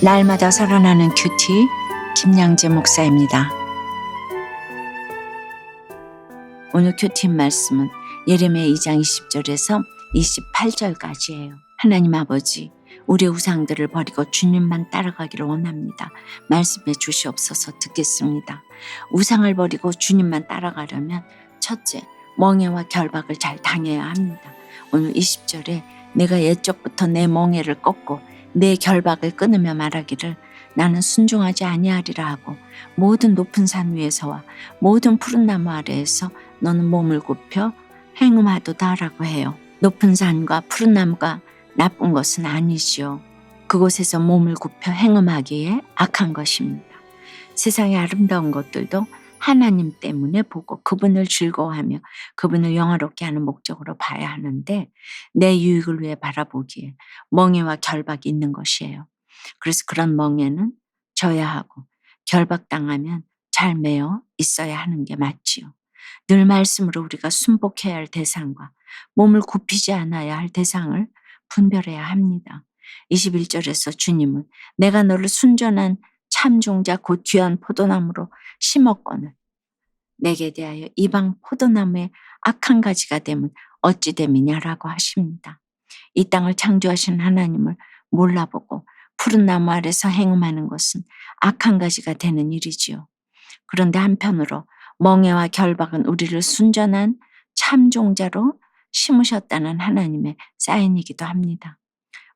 날마다 살아나는 큐티 김양재 목사입니다. 오늘 큐티 말씀은 예레미야 2장 20절에서 28절까지예요. 하나님 아버지, 우리 우상들을 버리고 주님만 따라가기를 원합니다. 말씀해 주시옵소서 듣겠습니다. 우상을 버리고 주님만 따라가려면 첫째, 멍해와 결박을 잘 당해야 합니다. 오늘 20절에 내가 옛적부터 내 멍해를 꺾고 내 결박을 끊으며 말하기를 나는 순종하지 아니하리라 하고 모든 높은 산 위에서와 모든 푸른 나무 아래에서 너는 몸을 굽혀 행음하도다라고 해요. 높은 산과 푸른 나무가 나쁜 것은 아니지요. 그곳에서 몸을 굽혀 행음하기에 악한 것입니다. 세상의 아름다운 것들도 하나님 때문에 보고 그분을 즐거워하며 그분을 영화롭게 하는 목적으로 봐야 하는데 내 유익을 위해 바라보기에 멍해와 결박이 있는 것이에요. 그래서 그런 멍해는 져야 하고 결박당하면 잘 매어 있어야 하는 게 맞지요. 늘 말씀으로 우리가 순복해야 할 대상과 몸을 굽히지 않아야 할 대상을 분별해야 합니다. 21절에서 주님은 내가 너를 순전한 참종자 곧 귀한 포도나무로 심었거늘 내게 대하여 이방 포도나무의 악한 가지가 되면 어찌 됨이냐라고 하십니다. 이 땅을 창조하신 하나님을 몰라보고 푸른 나무 아래서 행음하는 것은 악한 가지가 되는 일이지요. 그런데 한편으로 멍해와 결박은 우리를 순전한 참종자로 심으셨다는 하나님의 사인이기도 합니다.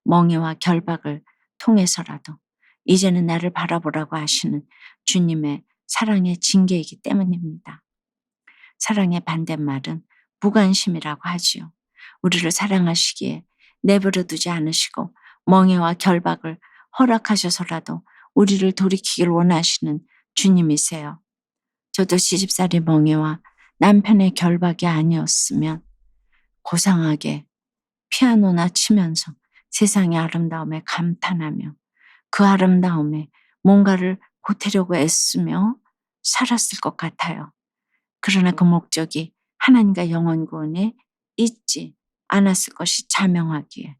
멍해와 결박을 통해서라도 이제는 나를 바라보라고 하시는 주님의 사랑의 징계이기 때문입니다. 사랑의 반대말은 무관심이라고 하지요. 우리를 사랑하시기에 내버려 두지 않으시고 멍해와 결박을 허락하셔서라도 우리를 돌이키길 원하시는 주님이세요. 저도 시집살이 멍해와 남편의 결박이 아니었으면 고상하게 피아노나 치면서 세상의 아름다움에 감탄하며 그 아름다움에 뭔가를 보태려고 애쓰며 살았을 것 같아요. 그러나 그 목적이 하나님과 영원 구원에 있지 않았을 것이 자명하기에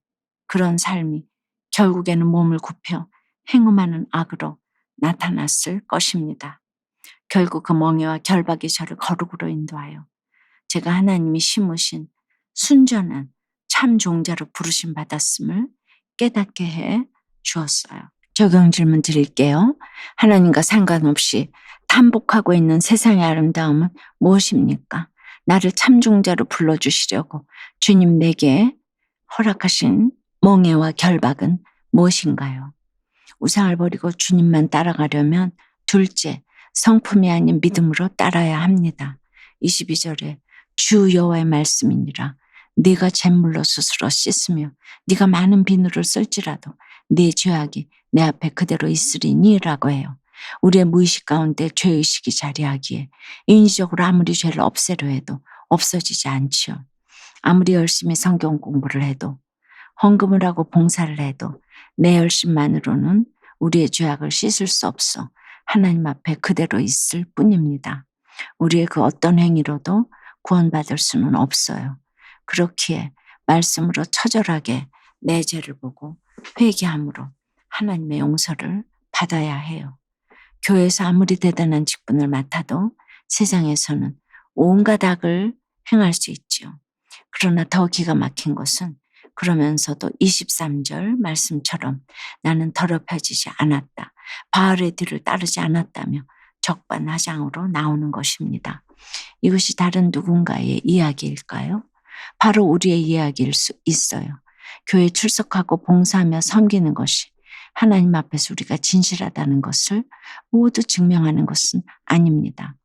그런 삶이 결국에는 몸을 굽혀 행음하는 악으로 나타났을 것입니다. 결국 그 멍해와 결박이 저를 거룩으로 인도하여 제가 하나님이 심으신 순전한 참 종자로 부르심 받았음을 깨닫게 해 주었어요. 적용 질문 드릴게요. 하나님과 상관없이 탐복하고 있는 세상의 아름다움은 무엇입니까? 나를 참종자로 불러주시려고 주님 내게 허락하신 멍해와 결박은 무엇인가요? 우상을 버리고 주님만 따라가려면 둘째, 성품이 아닌 믿음으로 따라야 합니다. 22절에 주 여호와의 말씀이니라 네가 잿물로 스스로 씻으며 네가 많은 비누를 쓸지라도 네 죄악이 내 앞에 그대로 있으리니 라고 해요. 우리의 무의식 가운데 죄의식이 자리하기에 인위적으로 아무리 죄를 없애려 해도 없어지지 않지요. 아무리 열심히 성경 공부를 해도 헌금을 하고 봉사를 해도 내 열심만으로는 우리의 죄악을 씻을 수 없어 하나님 앞에 그대로 있을 뿐입니다. 우리의 그 어떤 행위로도 구원받을 수는 없어요. 그렇기에 말씀으로 처절하게 내 죄를 보고 회개함으로 하나님의 용서를 받아야 해요. 교회에서 아무리 대단한 직분을 맡아도 세상에서는 온갖 악을 행할 수 있지요. 그러나 더 기가 막힌 것은 그러면서도 23절 말씀처럼 나는 더럽혀지지 않았다. 바알의 뒤를 따르지 않았다며 적반하장으로 나오는 것입니다. 이것이 다른 누군가의 이야기일까요? 바로 우리의 이야기일 수 있어요. 교회 출석하고 봉사하며 섬기는 것이 하나님 앞에서 우리가 진실하다는 것을 모두 증명하는 것은 아닙니다.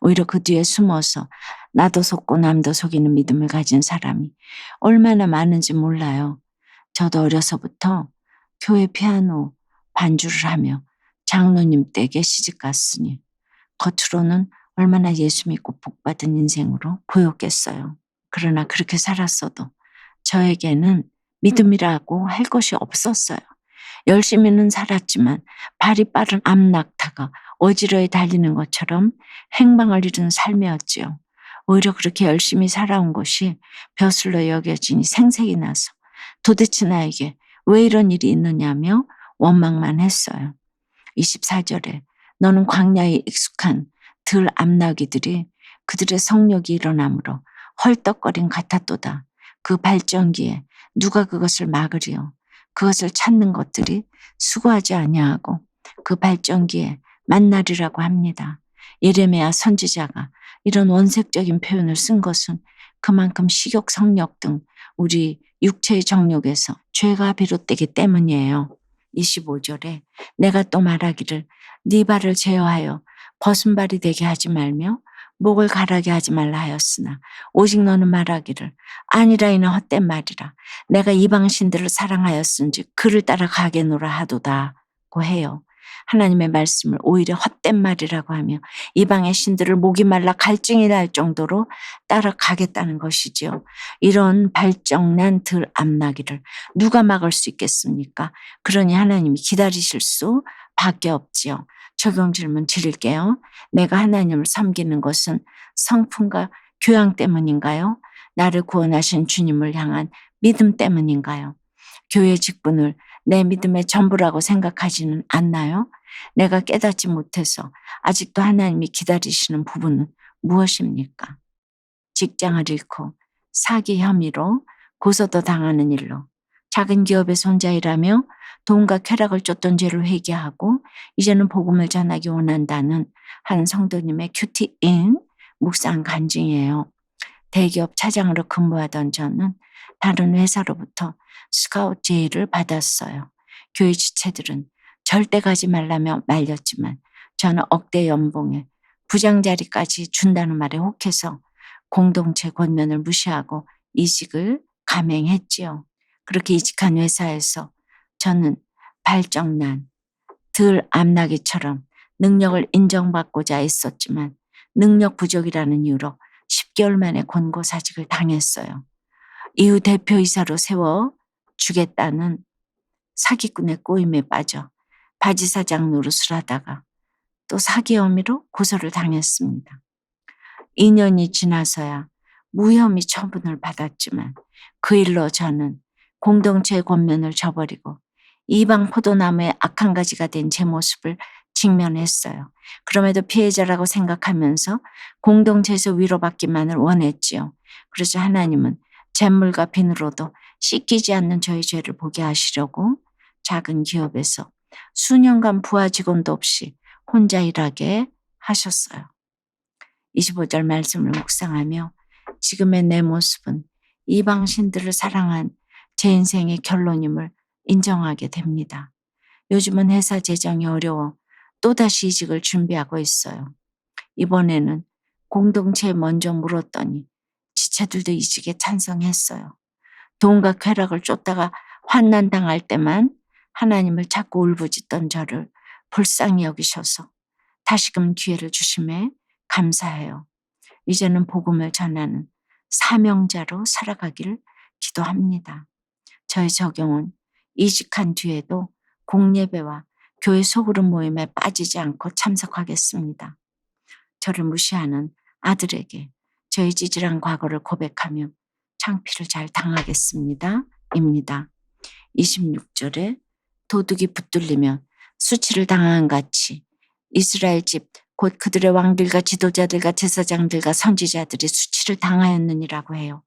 오히려 그 뒤에 숨어서 나도 속고 남도 속이는 믿음을 가진 사람이 얼마나 많은지 몰라요. 저도 어려서부터 교회 피아노 반주를 하며 장로님 댁에 시집 갔으니 겉으로는 얼마나 예수 믿고 복받은 인생으로 보였겠어요. 그러나 그렇게 살았어도 저에게는 믿음이라고 할 것이 없었어요. 열심히는 살았지만 발이 빠른 암낙타가 어지러이 달리는 것처럼 행방을 잃은 삶이었지요. 오히려 그렇게 열심히 살아온 것이 벼슬로 여겨지니 생색이 나서 도대체 나에게 왜 이런 일이 있느냐며 원망만 했어요. 24절에 너는 광야에 익숙한 들 암나귀들이 그들의 성욕이 일어나므로 헐떡거린 같았도다. 그 발전기에 누가 그것을 막으리요. 그것을 찾는 것들이 수고하지 아니하고 그 발전기에 만나리라고 합니다. 예레미야 선지자가 이런 원색적인 표현을 쓴 것은 그만큼 식욕, 성욕 등 우리 육체의 정욕에서 죄가 비롯되기 때문이에요. 25절에 내가 또 말하기를 네 발을 제어하여 벗은 발이 되게 하지 말며 목을 가라게 하지 말라 하였으나 오직 너는 말하기를 아니라 이는 헛된 말이라 내가 이방신들을 사랑하였은지 그를 따라 가게노라 하도다고 해요. 하나님의 말씀을 오히려 헛된 말이라고 하며 이방의 신들을 목이 말라 갈증이 날 정도로 따라가겠다는 것이지요. 이런 발정난 들 앞나기를 누가 막을 수 있겠습니까? 그러니 하나님이 기다리실 수 밖에 없지요. 적용 질문 드릴게요. 내가 하나님을 섬기는 것은 성품과 교양 때문인가요? 나를 구원하신 주님을 향한 믿음 때문인가요? 교회 직분을 내 믿음의 전부라고 생각하지는 않나요? 내가 깨닫지 못해서 아직도 하나님이 기다리시는 부분은 무엇입니까? 직장을 잃고 사기 혐의로 고소도 당하는 일로 작은 기업의 손자이라며 돈과 쾌락을 쫓던 죄를 회개하고 이제는 복음을 전하기 원한다는 한 성도님의 큐티인 묵상 간증이에요. 대기업 차장으로 근무하던 저는 다른 회사로부터 스카우트 제의를 받았어요. 교회 지체들은 절대 가지 말라며 말렸지만 저는 억대 연봉에 부장 자리까지 준다는 말에 혹해서 공동체 권면을 무시하고 이직을 감행했지요. 그렇게 이직한 회사에서 저는 발정난 들 암나기처럼 능력을 인정받고자 했었지만 능력 부족이라는 이유로 10개월 만에 권고사직을 당했어요. 이후 대표이사로 세워 주겠다는 사기꾼의 꼬임에 빠져 바지사장 노릇을 하다가 또 사기 혐의로 고소를 당했습니다. 2년이 지나서야 무혐의 처분을 받았지만 그 일로 저는 공동체의 권면을 저버리고 이방 포도나무의 악한 가지가 된 제 모습을 직면했어요. 그럼에도 피해자라고 생각하면서 공동체에서 위로받기만을 원했지요. 그래서 하나님은 잿물과 비누로도 씻기지 않는 저의 죄를 보게 하시려고 작은 기업에서 수년간 부하 직원도 없이 혼자 일하게 하셨어요. 25절 말씀을 묵상하며 지금의 내 모습은 이방신들을 사랑한 제 인생의 결론임을 인정하게 됩니다. 요즘은 회사 재정이 어려워 또다시 이직을 준비하고 있어요. 이번에는 공동체에 먼저 물었더니 지체들도 이직에 찬성했어요. 돈과 쾌락을 쫓다가 환난 당할 때만 하나님을 자꾸 울부짖던 저를 불쌍히 여기셔서 다시금 기회를 주심에 감사해요. 이제는 복음을 전하는 사명자로 살아가기를 기도합니다. 저의 적용은 이직한 뒤에도 공예배와 교회 소그룹 모임에 빠지지 않고 참석하겠습니다. 저를 무시하는 아들에게 저의 찌질한 과거를 고백하며 창피를 잘 당하겠습니다. 입니다. 26절에 도둑이 붙들리면 수치를 당한 같이 이스라엘 집 곧 그들의 왕들과 지도자들과 제사장들과 선지자들이 수치를 당하였느니라고 해요.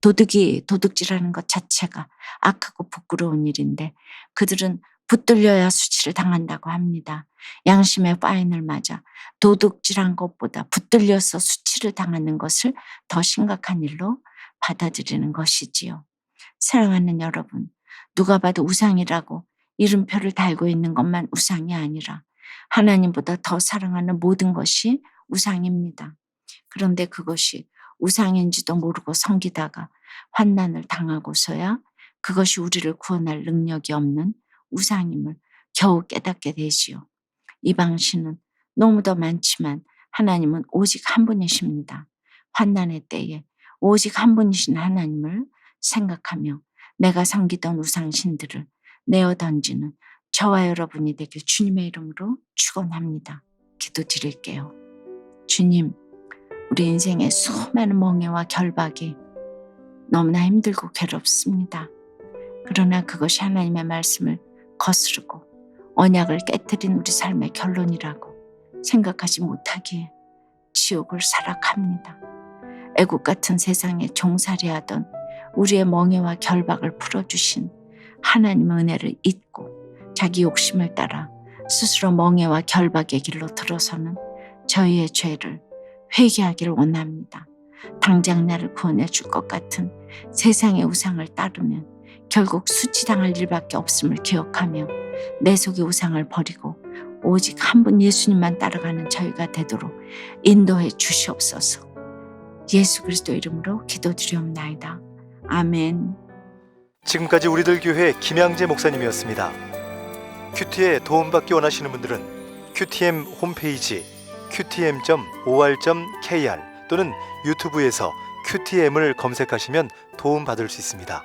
도둑이 도둑질하는 것 자체가 악하고 부끄러운 일인데 그들은 붙들려야 수치를 당한다고 합니다. 양심의 파인을 맞아 도둑질한 것보다 붙들려서 수치를 당하는 것을 더 심각한 일로 받아들이는 것이지요. 사랑하는 여러분, 누가 봐도 우상이라고 이름표를 달고 있는 것만 우상이 아니라 하나님보다 더 사랑하는 모든 것이 우상입니다. 그런데 그것이 우상인지도 모르고 섬기다가 환난을 당하고서야 그것이 우리를 구원할 능력이 없는 우상임을 겨우 깨닫게 되지요. 이방신은 너무도 많지만 하나님은 오직 한 분이십니다. 환난의 때에 오직 한 분이신 하나님을 생각하며 내가 섬기던 우상신들을 내어 던지는 저와 여러분이 되길 주님의 이름으로 축원합니다. 기도 드릴게요. 주님, 우리 인생의 수많은 멍해와 결박이 너무나 힘들고 괴롭습니다. 그러나 그것이 하나님의 말씀을 거스르고 언약을 깨뜨린 우리 삶의 결론이라고 생각하지 못하기에 지옥을 살아갑니다. 애국 같은 세상에 종살이하던 우리의 멍해와 결박을 풀어주신 하나님의 은혜를 잊고 자기 욕심을 따라 스스로 멍해와 결박의 길로 들어서는 저희의 죄를 회개하기를 원합니다. 당장 나를 구원해 줄 것 같은 세상의 우상을 따르면 결국 수치당할 일밖에 없음을 기억하며 내 속의 우상을 버리고 오직 한 분 예수님만 따라가는 저희가 되도록 인도해 주시옵소서. 예수 그리스도 이름으로 기도드리옵나이다. 아멘. 지금까지 우리들 교회 김양재 목사님이었습니다. 큐티에 도움받기 원하시는 분들은 큐티엠 홈페이지 qtm.or.kr 또는 유튜브에서 큐티엠을 검색하시면 도움받을 수 있습니다.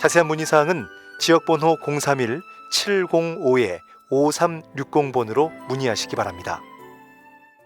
자세한 문의사항은 지역번호 031-705-5360번으로 문의하시기 바랍니다.